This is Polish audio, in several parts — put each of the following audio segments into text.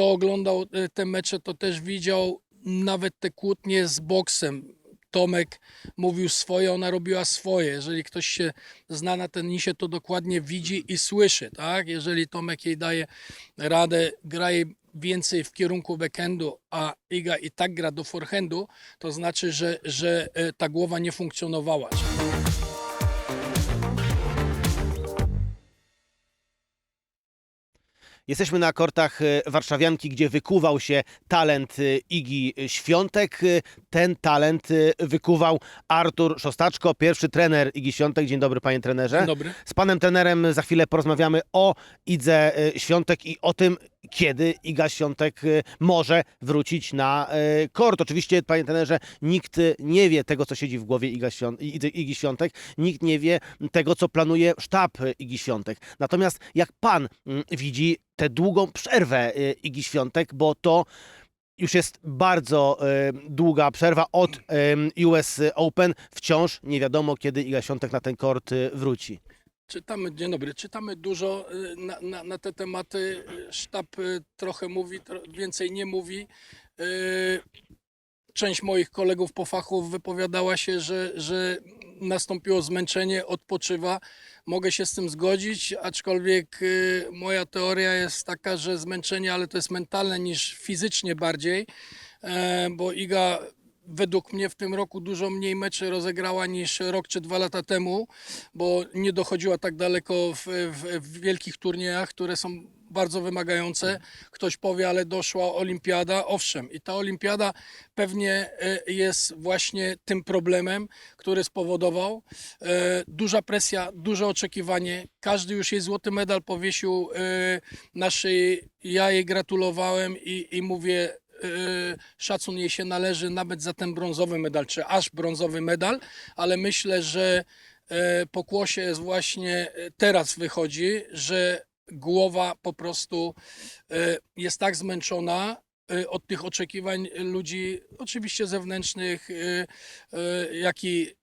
kto oglądał e, te mecze, to też widział nawet te kłótnie z boksem. Tomek mówił swoje, ona robiła swoje. Jeżeli ktoś się zna na tenisie, to dokładnie widzi i słyszy, tak? Jeżeli Tomek jej daje radę, gra jej więcej w kierunku backhandu, a Iga i tak gra do forehandu, to znaczy, że, że e, ta głowa nie funkcjonowała. Jesteśmy na kortach e, Warszawianki, gdzie wykuwał się talent e, Igi Świątek. E, Ten talent wykuwał Artur Szostaczko, pierwszy trener Igi Świątek. Dzień dobry, panie trenerze. Dzień dobry. Z panem trenerem za chwilę porozmawiamy o Idze Świątek i o tym, kiedy Iga Świątek e, może wrócić na e, kort. Oczywiście, panie trenerze, nikt e, nie wie tego, co siedzi w głowie Iga Igi Świątek. Nikt nie wie tego, co planuje sztab Igi Świątek. Natomiast jak pan mm, widzi tę długą przerwę Igi Świątek, bo to już jest bardzo długa przerwa od US Open. Wciąż nie wiadomo, kiedy Iga Świątek na ten kort wróci. Czytamy, dzień dobry, czytamy dużo y, na, na, na te tematy. Sztab y, trochę mówi, więcej nie mówi. Y, Część moich kolegów po fachu wypowiadała się, że, że nastąpiło zmęczenie, odpoczywa. Mogę się z tym zgodzić, aczkolwiek moja teoria jest taka, że zmęczenie, ale to jest mentalne niż fizycznie bardziej, e, bo Iga według mnie w tym roku dużo mniej meczy rozegrała niż rok czy dwa lata temu, bo nie dochodziła tak daleko w, w, w wielkich turniejach, które są bardzo wymagające. Ktoś powie, ale doszła olimpiada. Owszem, i ta olimpiada pewnie e, jest właśnie tym problemem, który spowodował. E, Duża presja, duże oczekiwanie. Każdy już jej złoty medal powiesił e, naszej. Ja jej gratulowałem i, i mówię, szacun jej się należy nawet za ten brązowy medal, czy aż brązowy medal, ale myślę, że e, pokłosie jest właśnie e, teraz wychodzi, że głowa po prostu e, jest tak zmęczona od tych oczekiwań ludzi, oczywiście zewnętrznych, jak i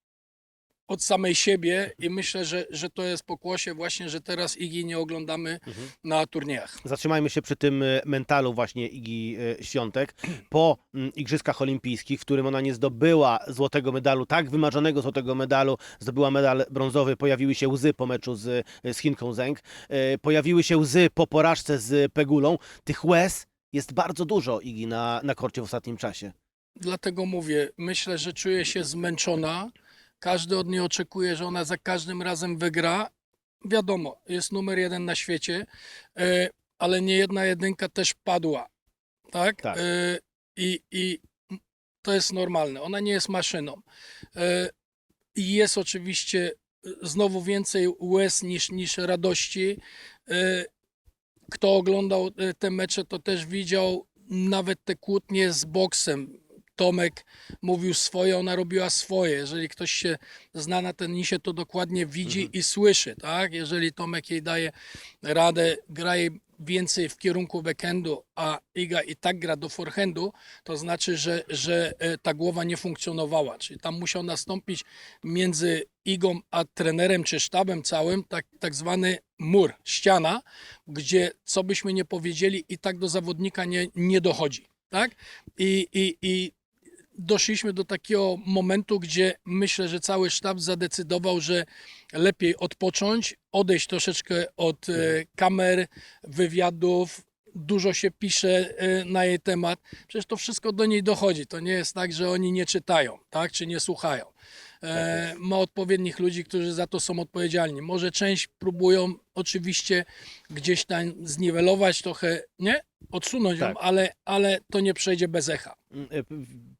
od samej siebie i myślę, że, że to jest pokłosie właśnie, że teraz Igi nie oglądamy na turniejach. Zatrzymajmy się przy tym e, mentalu właśnie Igi e, Świątek. Po mm, Igrzyskach Olimpijskich, w którym ona nie zdobyła złotego medalu, tak wymarzonego złotego medalu, zdobyła medal brązowy, pojawiły się łzy po meczu z, z Chinką Zeng, e, pojawiły się łzy po porażce z Pegulą. Tych łez jest bardzo dużo Igi na, na korcie w ostatnim czasie. Dlatego mówię, myślę, że czuję się zmęczona. Każdy od niej oczekuje, że ona za każdym razem wygra. Wiadomo, jest numer jeden na świecie, e, ale nie jedna jedynka też padła. Tak? Tak. E, I, I to jest normalne. Ona nie jest maszyną. E, I jest oczywiście znowu więcej łez niż, niż radości. Kto oglądał te mecze, to też widział nawet te kłótnie z boksem. Tomek mówił swoje, ona robiła swoje. Jeżeli ktoś się zna na tenisie, to dokładnie widzi i słyszy, tak? Jeżeli Tomek jej daje radę, gra jej więcej w kierunku backhandu, a Iga i tak gra do forehandu, to znaczy, że, że e, ta głowa nie funkcjonowała. Czyli tam musiał nastąpić między Igą a trenerem czy sztabem całym tak, tak zwany mur, ściana, gdzie co byśmy nie powiedzieli i tak do zawodnika nie, nie dochodzi. Tak? I, i, I doszliśmy do takiego momentu, gdzie myślę, że cały sztab zadecydował, że lepiej odpocząć, odejść troszeczkę od e, kamer, wywiadów. Dużo się pisze e, na jej temat. Przecież to wszystko do niej dochodzi. To nie jest tak, że oni nie czytają, tak, czy nie słuchają. E, ma odpowiednich ludzi, którzy za to są odpowiedzialni. Może część próbują oczywiście gdzieś tam zniwelować, trochę, nie? Odsunąć Tak. ją, ale, ale to nie przejdzie bez echa. Mm, e,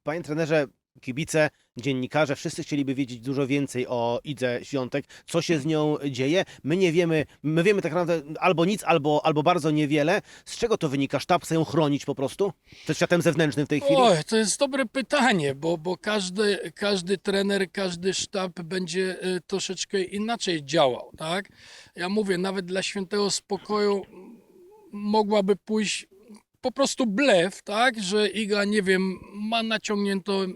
Panie trenerze, kibice, dziennikarze, wszyscy chcieliby wiedzieć dużo więcej o Idze Świątek, co się z nią dzieje. My nie wiemy, my wiemy tak naprawdę albo nic, albo, albo bardzo niewiele. Z czego to wynika? Sztab chce ją chronić po prostu? Przed światem zewnętrznym w tej chwili? Oj, to jest dobre pytanie, bo, bo każdy, każdy trener, każdy sztab będzie y, troszeczkę inaczej działał, tak? Ja mówię, nawet dla świętego spokoju mogłaby pójść po prostu blef, tak? Że Iga, nie wiem, ma naciągnięto e,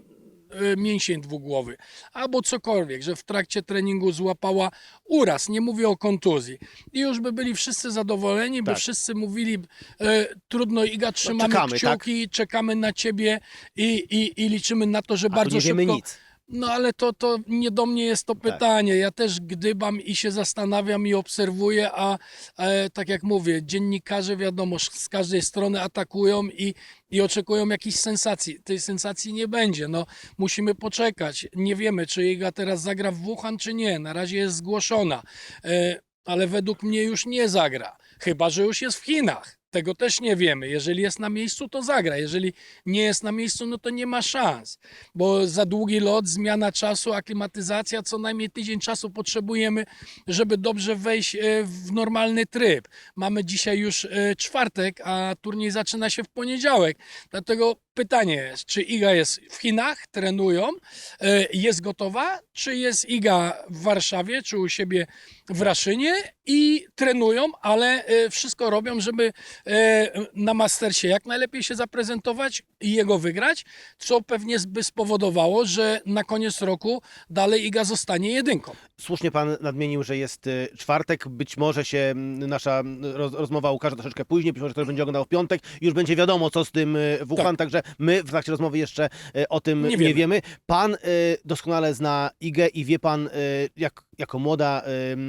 mięsień dwugłowy, albo cokolwiek, że w trakcie treningu złapała uraz, nie mówię o kontuzji. I już by byli wszyscy zadowoleni, by Tak. wszyscy mówili, e, trudno Iga, trzymamy czekamy, tak? kciuki, czekamy na ciebie i, i, i liczymy na to, że A bardzo nie wiemy szybko... nic. No ale to, to nie do mnie jest to Tak. pytanie. Ja też gdybam i się zastanawiam i obserwuję, a e, tak jak mówię, dziennikarze wiadomo z każdej strony atakują i, i oczekują jakichś sensacji. Tej sensacji nie będzie. No, musimy poczekać. Nie wiemy, czy Iga teraz zagra w Wuhan, czy nie. Na razie jest zgłoszona, e, ale według mnie już nie zagra. Chyba, że już jest w Chinach. Tego też nie wiemy. Jeżeli jest na miejscu, to zagra. Jeżeli nie jest na miejscu, no to nie ma szans bo za długi lot, zmiana czasu, aklimatyzacja, co najmniej tydzień czasu potrzebujemy, żeby dobrze wejść e, w normalny tryb. Mamy dzisiaj już e, czwartek, a turniej zaczyna się w poniedziałek. Dlatego pytanie czy Iga jest w Chinach, trenują, e, jest gotowa, czy jest Iga w Warszawie, czy u siebie w Raszynie i trenują, ale wszystko robią, żeby na Mastersie jak najlepiej się zaprezentować i jego wygrać, co pewnie by spowodowało, że na koniec roku dalej Iga zostanie jedynką. Słusznie pan nadmienił, że jest y, czwartek. Być może się mm, nasza mm, roz, rozmowa ukaże troszeczkę później, być może ktoś będzie oglądał w piątek. Już będzie wiadomo, co z tym y, Wuhan, także my w trakcie rozmowy jeszcze y, o tym Nie nie, wiemy. wiemy. Pan doskonale zna Igę i wie pan, jak, jako młoda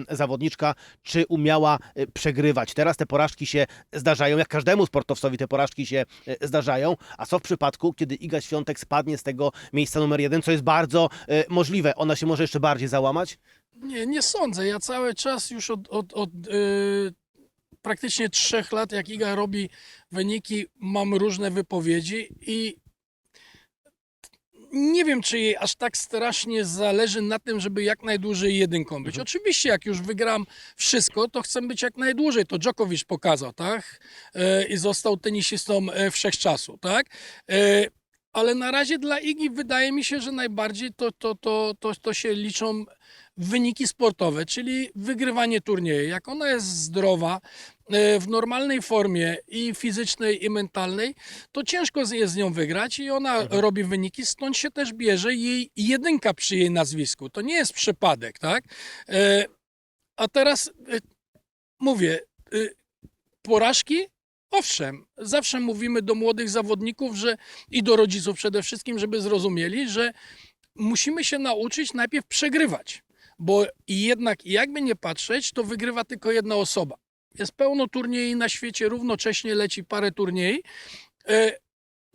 zawodniczka, czy umiała przegrywać. Teraz te porażki się zdarzają, jak każdemu sportowcowi te porażki się zdarzają. A co w przypadku, kiedy Iga Świątek spadnie z tego miejsca numer jeden, co jest bardzo możliwe? Ona się może jeszcze bardziej załamać? Nie, nie sądzę. Ja cały czas już od, od, od yy, praktycznie trzech lat, jak Iga robi wyniki, mam różne wypowiedzi i nie wiem, czy jej aż tak strasznie zależy na tym, żeby jak najdłużej jedynką być. Mhm. Oczywiście, jak już wygram wszystko, to chcę być jak najdłużej. To Djokovic pokazał, tak? E, I został tenisistą e, wszechczasu, tak? E, ale na razie dla Igi wydaje mi się, że najbardziej to, to, to, to, to się liczą wyniki sportowe, czyli wygrywanie turnieju. Jak ona jest zdrowa, e, w normalnej formie i fizycznej, i mentalnej, to ciężko jest z nią wygrać i ona Mhm. robi wyniki, stąd się też bierze jej jedynka przy jej nazwisku. To nie jest przypadek, tak? E, A teraz e, mówię, porażki Owszem, zawsze mówimy do młodych zawodników, że i do rodziców przede wszystkim, żeby zrozumieli, że musimy się nauczyć najpierw przegrywać, bo jednak jakby nie patrzeć, to wygrywa tylko jedna osoba. Jest pełno turniejów na świecie, równocześnie leci parę turniej. E,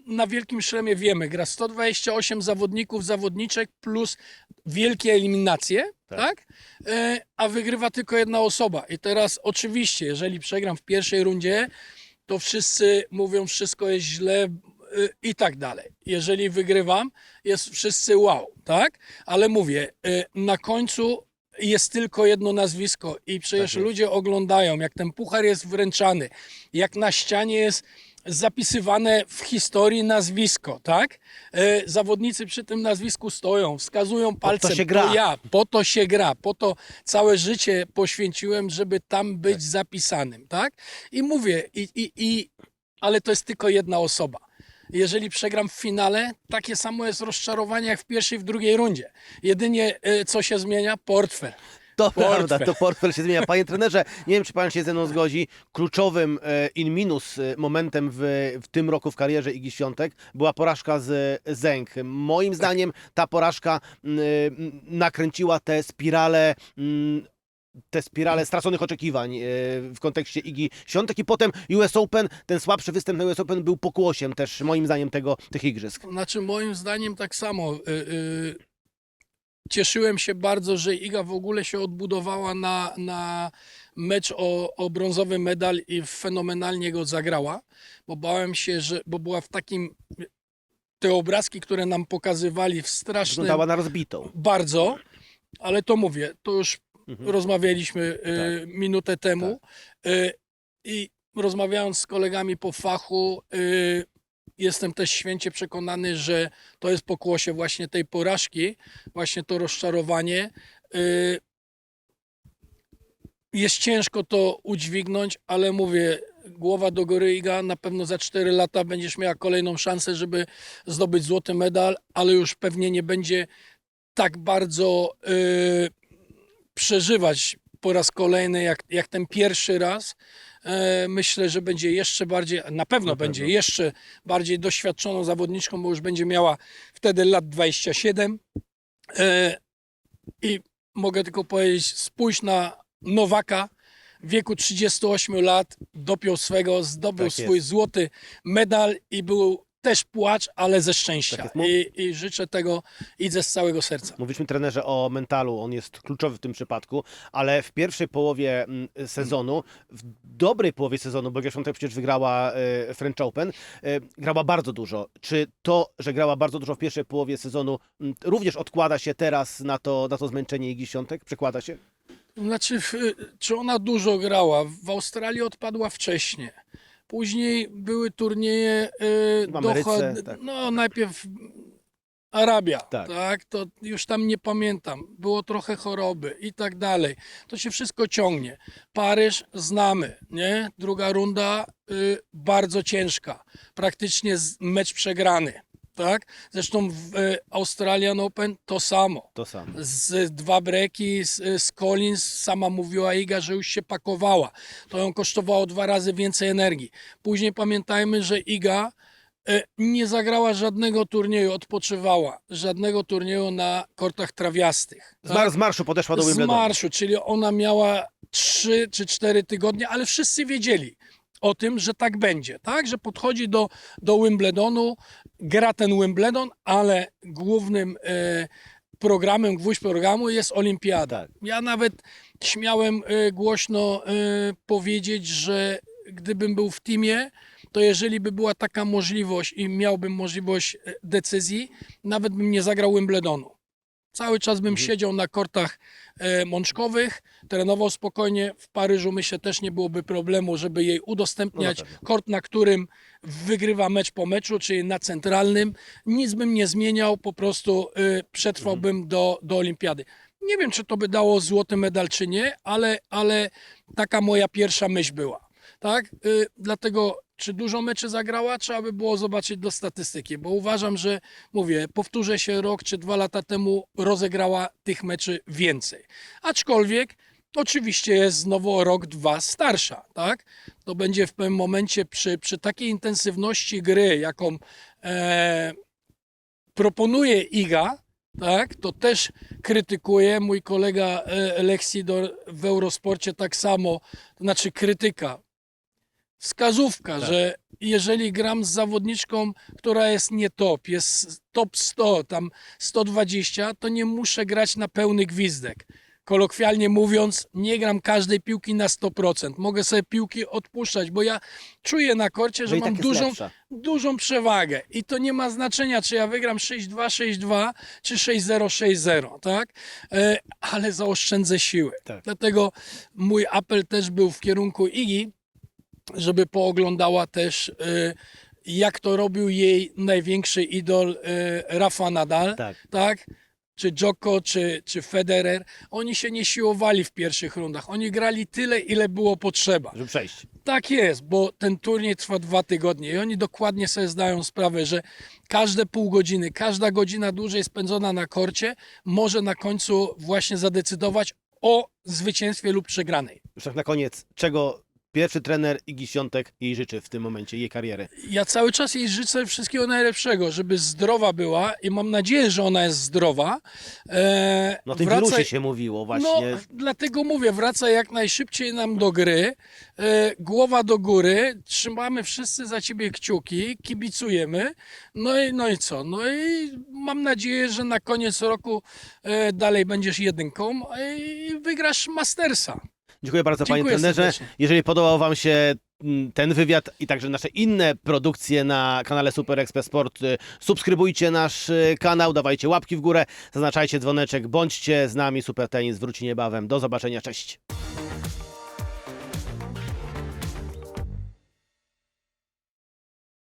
Na Wielkim Szlemie wiemy, gra 128 zawodników, zawodniczek plus wielkie eliminacje, Tak. tak? E, A wygrywa tylko jedna osoba. I teraz oczywiście, jeżeli przegram w pierwszej rundzie, to wszyscy mówią, wszystko jest źle y, i tak dalej. Jeżeli wygrywam, jest wszyscy wow, tak? Ale mówię, y, na końcu jest tylko jedno nazwisko i przecież jest. ludzie oglądają, jak ten puchar jest wręczany, jak na ścianie jest zapisywane w historii nazwisko, tak? E, zawodnicy przy tym nazwisku stoją, wskazują palcem, się gra. ja, po to się gra, po to całe życie poświęciłem, żeby tam być zapisanym, tak? I mówię, i, i, i, ale to jest tylko jedna osoba. Jeżeli przegram w finale, takie samo jest rozczarowanie jak w pierwszej, w drugiej rundzie. Jedynie e, co się zmienia? Portfel. To Portfel. prawda, to portfel się zmienia. Panie trenerze, nie wiem, czy pan się ze mną zgodzi, kluczowym e, in minus e, momentem w, w tym roku w karierze Igi Świątek była porażka z Zęk. Moim zdaniem ta porażka nakręciła tę spiralę te spirale straconych oczekiwań e, w kontekście Igi Świątek i potem US Open, ten słabszy występ na US Open był pokłosiem też moim zdaniem tego, tych igrzysk. Znaczy, moim zdaniem tak samo. Cieszyłem się bardzo, że Iga w ogóle się odbudowała na, na mecz o, o brązowy medal i fenomenalnie go zagrała, bo bałem się, że bo była w takim. Te obrazki, które nam pokazywali w strasznym. Wyglądała na rozbitą. Bardzo, ale to mówię, to już Mhm. rozmawialiśmy y, minutę temu y, i rozmawiając z kolegami po fachu, y, jestem też święcie przekonany, że to jest pokłosie właśnie tej porażki, właśnie to rozczarowanie. Y, jest ciężko to udźwignąć, ale mówię, głowa do góry Iga, na pewno za 4 lata będziesz miała kolejną szansę, żeby zdobyć złoty medal, ale już pewnie nie będzie tak bardzo y, przeżywać po raz kolejny jak, jak ten pierwszy raz. E, myślę, że będzie jeszcze bardziej, na pewno Na będzie pewno. jeszcze bardziej doświadczoną zawodniczką, bo już będzie miała wtedy lat 27. E, I mogę tylko powiedzieć, spójrz na Nowaka w wieku 38 lat, dopiął swego, zdobył Tak swój złoty medal i był też płacz, ale ze szczęścia. Tak I, I życzę tego idę z całego serca. Mówiliśmy trenerze o mentalu, on jest kluczowy w tym przypadku, ale w pierwszej połowie mm, sezonu, w dobrej połowie sezonu, bo Świątek przecież wygrała e, French Open, e, grała bardzo dużo. Czy to, że grała bardzo dużo w pierwszej połowie sezonu, mm, również odkłada się teraz na to, na to zmęczenie Igi Świątek? Przekłada się? Znaczy, w- czy ona dużo grała? W Australii odpadła wcześniej. Później były turnieje y, Ameryce, tak. No, najpierw Arabia, Tak. tak. To już tam nie pamiętam. Było trochę choroby i tak dalej. To się wszystko ciągnie. Paryż znamy, nie? Druga runda y, bardzo ciężka. Praktycznie mecz przegrany, tak? Zresztą w y, Australian Open to samo To samo. z dwa breki z, z Collins, sama mówiła Iga, że już się pakowała. To ją kosztowało dwa razy więcej energii. Później pamiętajmy, że Iga e, nie zagrała żadnego turnieju, odpoczywała. Żadnego turnieju na kortach trawiastych. Z, mar- z marszu podeszła do Z Wimbledonu. marszu, czyli ona miała 3 czy 4 tygodnie, ale wszyscy wiedzieli o tym, że tak będzie, tak? Że podchodzi do, do Wimbledonu, gra ten Wimbledon, ale głównym e, programem, gwóźdź programu jest Olimpiada. Tak. Ja nawet śmiałem e, głośno e, powiedzieć, że gdybym był w teamie, to jeżeli by była taka możliwość i miałbym możliwość e, decyzji, nawet bym nie zagrał Wimbledonu. Cały czas bym Mhm. siedział na kortach e, mączkowych, trenował spokojnie. W Paryżu myślę też nie byłoby problemu, żeby jej udostępniać No na kort, na którym wygrywa mecz po meczu, czyli na centralnym. Nic bym nie zmieniał, po prostu e, przetrwałbym Mhm. do, do olimpiady. Nie wiem, czy to by dało złoty medal, czy nie, ale, ale taka moja pierwsza myśl była. Tak? Y, dlatego, czy dużo meczy zagrała, trzeba by było zobaczyć do statystyki, bo uważam, że mówię, powtórzę się rok czy dwa lata temu rozegrała tych meczy więcej. Aczkolwiek oczywiście jest znowu rok, dwa starsza, tak? To będzie w pewnym momencie przy, przy takiej intensywności gry, jaką e, proponuje Iga, tak, to też krytykuje mój kolega e, Lexidor w Eurosporcie tak samo, to znaczy krytyka, wskazówka, Tak. że jeżeli gram z zawodniczką, która jest nie top, jest top 100, tam 120, to nie muszę grać na pełny gwizdek. Kolokwialnie mówiąc, nie gram każdej piłki na 100%. Mogę sobie piłki odpuszczać, bo ja czuję na korcie, że i mam tak dużą, lepsza. dużą przewagę i to nie ma znaczenia, czy ja wygram 6-2, 6-2 czy 6-0, 6-0, tak? E, ale zaoszczędzę siły. Tak. Dlatego mój apel też był w kierunku Igi, żeby pooglądała też, e, jak to robił jej największy idol e, Rafa Nadal, Tak. tak? Czy Djoko, czy, czy Federer. Oni się nie siłowali w pierwszych rundach. Oni grali tyle, ile było potrzeba. Żeby przejść. Tak jest, bo ten turniej trwa dwa tygodnie i oni dokładnie sobie zdają sprawę, że każde pół godziny, każda godzina dłużej spędzona na korcie może na końcu właśnie zadecydować o zwycięstwie lub przegranej. Już tak na koniec, czego pierwszy trener Igi Świątek jej życzy w tym momencie, jej kariery? Ja cały czas jej życzę wszystkiego najlepszego, żeby zdrowa była i mam nadzieję, że ona jest zdrowa. E, No o tym wraca- wirusie się mówiło właśnie. No, dlatego mówię, wraca jak najszybciej nam do gry, e, głowa do góry, trzymamy wszyscy za ciebie kciuki, kibicujemy, no i, no i co? No i mam nadzieję, że na koniec roku e, dalej będziesz jedynką i wygrasz Mastersa. Dziękuję bardzo panie Dziękuję trenerze. serdecznie. Jeżeli podobał wam się mm, ten wywiad i także nasze inne produkcje na kanale Super Express Sport, y, subskrybujcie nasz y, kanał, dawajcie łapki w górę, zaznaczajcie dzwoneczek, bądźcie z nami. Super Tenis wróci niebawem. Do zobaczenia, cześć.